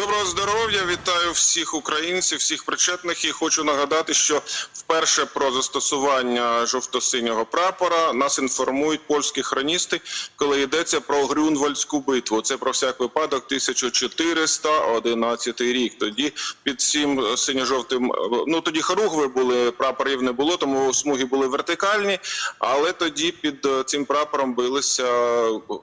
Доброго здоров'я, вітаю всіх українців, всіх причетних. І хочу нагадати, що вперше про застосування жовто-синього прапора нас інформують польські хроністи, коли йдеться про Грюнвальдську битву. Це про всяк випадок 1411 рік. Тоді під цим синьо-жовтим, ну тоді хоругви були, прапорів не було, тому смуги були вертикальні. Але тоді під цим прапором билися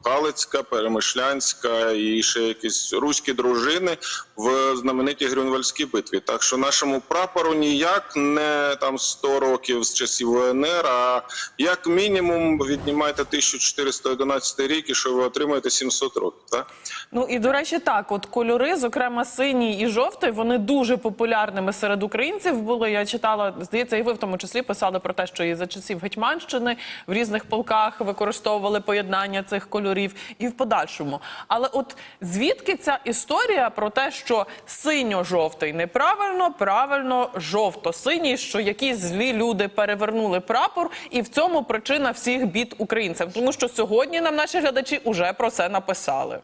Галицька, Перемишлянська і ще якісь руські дружини в знаменитій Грюнвальдській битві. Так що нашому прапору ніяк не там 100 років з часів УНР, а як мінімум віднімайте 1411 рік, і що ви отримаєте 700 років. Так? Ну і до речі, так, от кольори, зокрема синій і жовтий, вони дуже популярними серед українців були. Я читала, здається, і ви в тому числі писали про те, що і за часів Гетьманщини в різних полках використовували поєднання цих кольорів і в подальшому. Але от звідки ця історія про те, що синьо-жовтий неправильно, правильно жовто-синій, що якісь злі люди перевернули прапор, і в цьому причина всіх бід українцям, тому що сьогодні нам наші глядачі уже про це написали.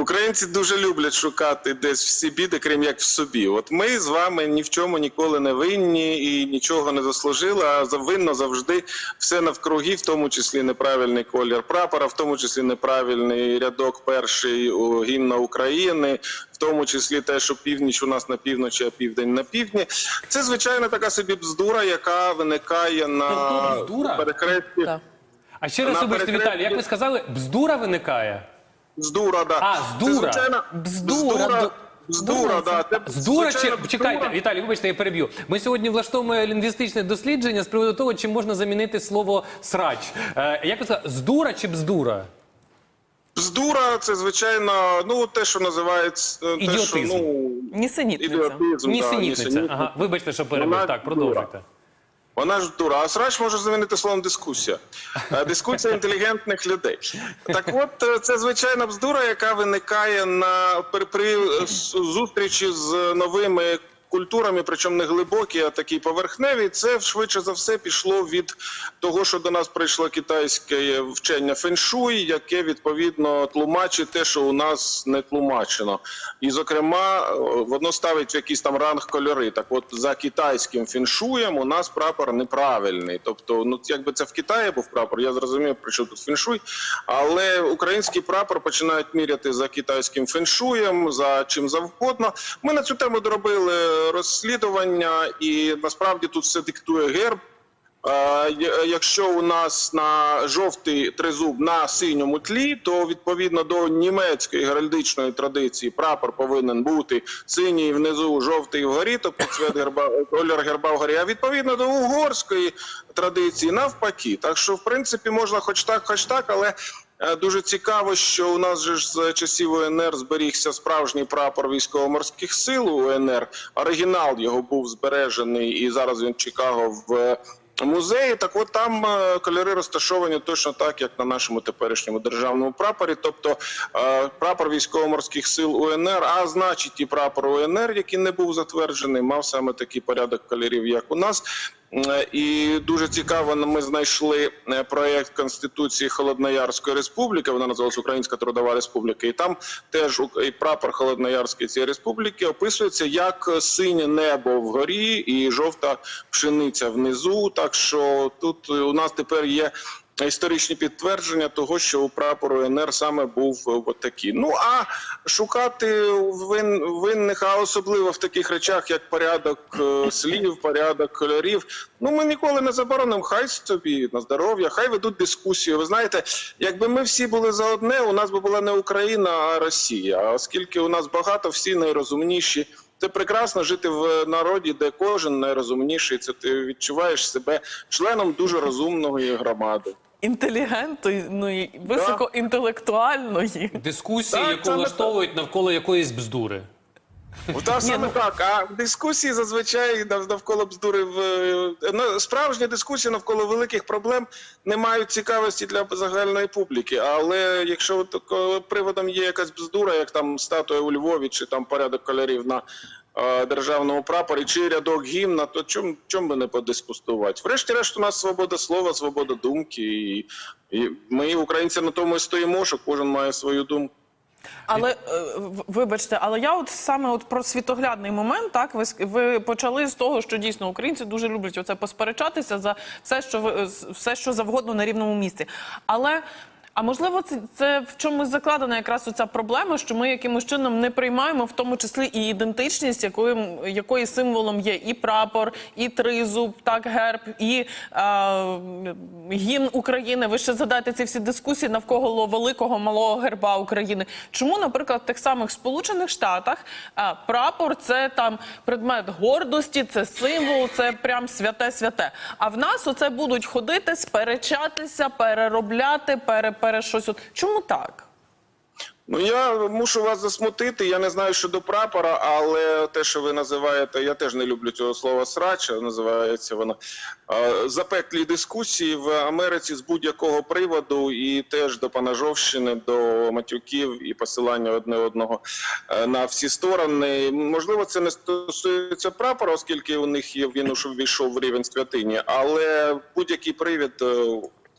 Українці дуже люблять шукати десь всі біди, крім як в собі. От ми з вами ні в чому ніколи не винні і нічого не заслужили. А винно завжди все навкруги, в тому числі неправильний колір прапора, в тому числі неправильний рядок перший у гімна України, в тому числі те, що північ у нас на півночі, а південь на півдні. Це звичайно така собі бздура, яка виникає на. Так. А ще раз перекресті- Віталій, як ви сказали, бздура виникає? Здура, да. А, здура. Звичайно, Бздура, Здура, ду- здура, да. Це, Здура чи звичайно, чекайте, бздура. Віталій, вибачте, я переб'ю. Ми сьогодні влаштовуємо лінгвістичне дослідження з приводу того, чи можна замінити слово срач. Е, як ви сказали, здура чи бздура? Бздура це звичайно, ну те, що називається те, що, Ідіотизм. ну Нісенітниця. ідіотизм. да, Нісенітниця. нісенітниця. Ага, вибачте, що перебив. Вона Так, здура. продовжуйте. Вона ж дура. А срач може замінити словом дискусія. Е, Дискусія інтелігентних людей. Так от, е, це звичайна бздура, яка виникає на при, при е, зустрічі з новими. Культурами, причому не глибокі, а такі поверхневі, це швидше за все пішло від того, що до нас прийшло китайське вчення феншуй, яке відповідно тлумачить те, що у нас не тлумачено. І, зокрема, е, воно ставить в якийсь там ранг кольори. Так, от за китайським феншуєм у нас прапор неправильний. Тобто, ну якби це в Китаї був прапор, я зрозумів, про що тут феншуй. Але український прапор починають міряти за китайським феншуєм, за чим завгодно. Ми на цю тему доробили розслідування, і насправді тут все диктує герб. Якщо у нас на жовтий тризуб на синьому тлі, то відповідно до німецької геральдичної традиції прапор повинен бути синій внизу, жовтий вгорі, тобто цвет герба кольор герба вгорі. А відповідно до угорської традиції навпаки. Так що, в принципі, можна хоч так, хоч так, але. Е, Дуже цікаво, що у нас же ж з часів УНР зберігся справжній прапор військово-морських сил УНР. Оригінал його був збережений, і зараз він в Чикаго в музеї. Так от там е, кольори розташовані точно так, як на нашому теперішньому державному прапорі. Тобто е, прапор військово-морських сил УНР, а значить і прапор УНР, який не був затверджений, мав саме такий порядок кольорів, як у нас. Е, І дуже цікаво, ми знайшли проєкт проект Конституції Холодноярської республіки. Вона називалась Українська Трудова Республіка, і там теж і прапор Холодноярської цієї республіки описується як синє небо вгорі і жовта пшениця внизу. Так що тут у нас тепер є. Історичні підтвердження того, що у прапору НР саме був е, такий. Ну а шукати вин, винних, а особливо в таких речах, як порядок е, слів, порядок кольорів. Ну ми ніколи не заборонимо. Хай собі на здоров'я, хай ведуть дискусію. Ви знаєте, якби ми всі були за одне, у нас би була не Україна, а Росія. А оскільки у нас багато, всі найрозумніші. Це прекрасно жити в народі, де кожен найрозумніший. Це ти відчуваєш себе членом дуже розумної громади. Інтелігентної, високоінтелектуальної. Дискусії, Так, яку саме влаштовують навколо якоїсь бздури. Та саме ну- так. А дискусії зазвичай нав- навколо бздури в е, на- справжні дискусії навколо великих проблем не мають цікавості для загальної публіки. Але якщо от приводом є якась бздура, як там статуя у Львові, чи там порядок кольорів на е, державному прапорі, чи рядок гімна, то чому чом би не подискустувати? Врешті-решт, у нас свобода слова, свобода думки, і, і ми, українці, на тому і стоїмо, що кожен має свою думку. Але е, вибачте, але я от саме от про світоглядний момент, так ви ви почали з того, що дійсно українці дуже люблять оце посперечатися за все, що ви- все, що завгодно на рівному місці. Але а можливо, це, це в чомусь закладена якраз оця проблема, що ми якимось чином не приймаємо, в тому числі і ідентичність, якою якої символом є і прапор, і тризуб, так герб, і е, гімн України. Ви ще задайте ці всі дискусії навколо великого малого герба України. Чому, наприклад, в тих самих Сполучених Штатах е, прапор це там предмет гордості, це символ, це прям святе святе. А в нас оце будуть ходити, сперечатися, переробляти, пере, пере щось. От чому так? Ну я мушу вас засмутити. Я не знаю щодо прапора, але те, що ви називаєте, я теж не люблю цього слова срача. Називається воно е, запеклі дискусії в Америці з будь-якого приводу, і теж до панажовщини, до матюків і посилання одне одного е, на всі сторони. Можливо, це не стосується прапора, оскільки у них є він уже ввійшов в рівень святині, але будь-який привід.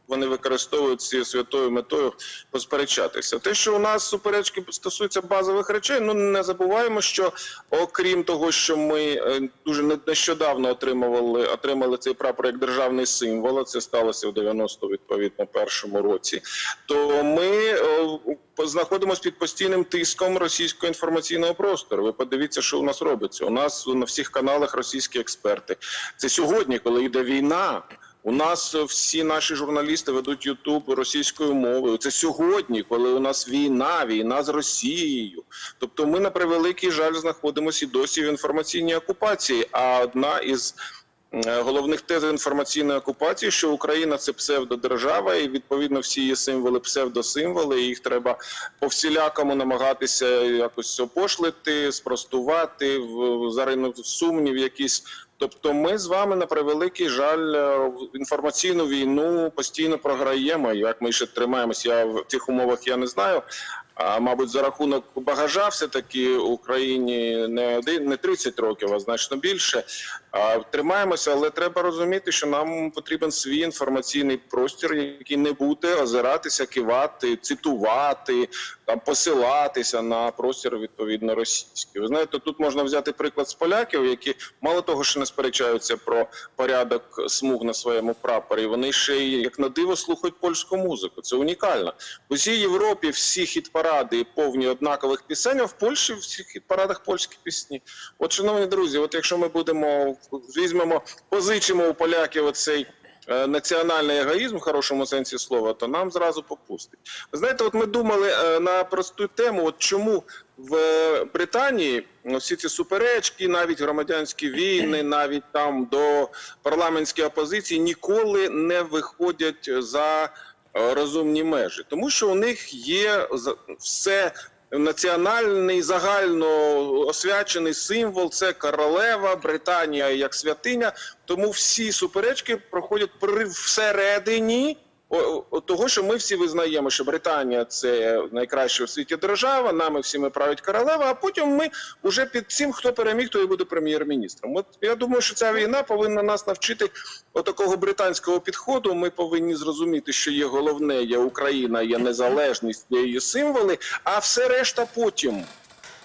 Вони використовують цією святою метою посперечатися. Те, що у нас суперечки стосуються базових речей, ну не забуваємо, що окрім того, що ми е, дуже не- нещодавно отримували отримали цей прапор як державний символ, це сталося в 90 відповідно першому році. То ми е, знаходимося під постійним тиском російського інформаційного простору. Ви подивіться, що у нас робиться. У нас на всіх каналах російські експерти. Це сьогодні, коли йде війна. У нас е, всі наші журналісти ведуть Ютуб російською мовою. Це сьогодні, коли у нас війна, війна з Росією. Тобто, ми на превеликий жаль знаходимося і досі в інформаційній окупації. А одна із головних тез інформаційної окупації, що Україна це псевдодержава, і відповідно всі її символи псевдосимволи. І їх треба по всілякому намагатися якось опошлити, спростувати, заринути сумнів якісь. Тобто, ми з вами на превеликий жаль е, інформаційну війну постійно програємо. Як ми ще тримаємося, я в цих умовах я не знаю. А мабуть, за рахунок багажа, все таки Україні не один, не 30 років, а значно більше. Тримаємося, але треба розуміти, що нам потрібен свій інформаційний простір, який не буде озиратися, кивати, цитувати, там посилатися на простір відповідно російський. Ви знаєте, тут можна взяти приклад з поляків, які мало того, що не сперечаються про порядок смуг на своєму прапорі. Вони ще й як на диво слухають польську музику. Це унікально. В усій Європі всі хіт-паради повні однакових пісень, а в Польщі всіх хіт-парадах польські пісні. От, шановні друзі, от якщо ми будемо візьмемо, позичимо у поляків оцей. е, Національний егоїзм в хорошому сенсі слова, то нам зразу попустить. Ви знаєте, от ми думали е, на просту тему, от чому в е, Британії ну, всі ці суперечки, навіть громадянські війни, навіть там до парламентської опозиції ніколи не виходять за розумні межі, тому що у них є все. Національний загально освячений символ це королева Британія як святиня. Тому всі суперечки проходять всередині того, що ми всі визнаємо, що Британія це найкраща в світі держава, нами всіми править королева. А потім ми вже під цим, хто переміг, той і буде прем'єр-міністром. От я думаю, що ця війна повинна нас навчити отакого британського підходу. Ми повинні зрозуміти, що є головне, є Україна, є незалежність, є її символи, а все решта потім.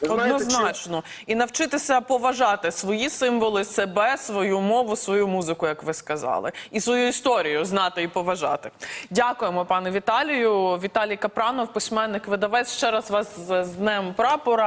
Однозначно. І навчитися поважати свої символи, себе, свою мову, свою музику, як ви сказали, і свою історію знати і поважати. Дякуємо, пане Віталію. Віталій Капранов, письменник, видавець. Ще раз вас з Днем прапора